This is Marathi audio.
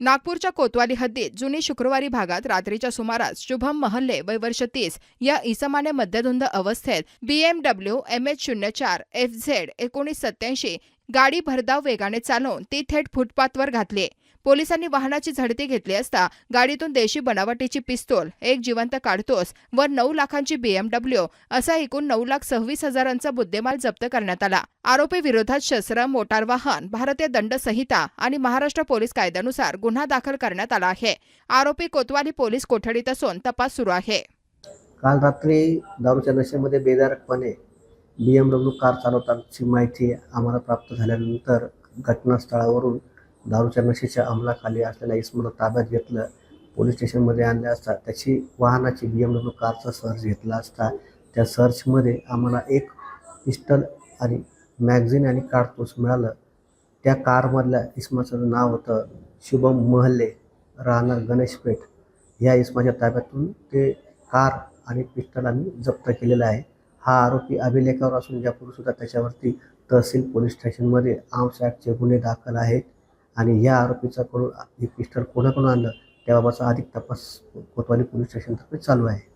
नागपूरच्या कोतवाली हद्दीत जुनी शुक्रवारी भागात रात्रीच्या सुमारास शुभम महल्ले वय वर्ष तीस या इसमाने मद्यधुंद अवस्थेत बीएमडब्ल्यू एम एच शून्य चार एफ झेड एकोणीस सत्याऐंशी गाडी भरधाव वेगाने चालवून ती थेट फुटपाथवर घातली. पोलिसांनी वाहनाची झडती घेतली असता गाडीतून देशी बनावटीची पिस्तोल एक जिवंत काढतोस व नऊ लाखांची बीएमडब्ल्यू असा एकूण नऊ लाख सव्वीस हजारांचा मुद्देमाल जप्त करण्यात आला. आरोपी विरोधात शस्त्र मोटार वाहन भारतीय दंड संहिता आणि महाराष्ट्र पोलीस कायद्यानुसार गुन्हा दाखल करण्यात आला आहे. आरोपी कोतवाली पोलीस कोठडीत असून तपास सुरू आहे. काल रात्री दारूच्या नशेमध्ये बेदारकपणे बी एम डब्ल्यू कार चालवताची माहिती आम्हाला प्राप्त झाल्यानंतर घटनास्थळावरून दारूच्या नशेच्या अंमलाखाली असलेल्या इसमला ताब्यात घेतलं. पोलीस स्टेशनमध्ये आणले असता त्याची वाहनाची बी एम डब्ल्यू कारचा सर्च घेतला असता त्या सर्चमध्ये आम्हाला एक पिस्टल आणि मॅगझिन आणि कारतूस मिळालं. त्या कारमधल्या इसमाचं नाव होतं शुभम महल्ले राहणार गणेशपेठ. ह्या इसमाच्या ताब्यातून ते कार आणि पिस्टल आम्ही जप्त केलेला आहे. हा आरोपी अभिलेखावर असून यापूर्वीसुद्धा त्याच्यावरती तहसील पोलीस स्टेशनमध्ये आर्म्स ॲक्टचे गुन्हे दाखल आहेत. आणि या आरोपीचा कोण हे पिस्टल कोणाकडून आणलं? त्याबाबतचा अधिक तपास कोतवाली पोलीस स्टेशनतर्फे चालू आहे.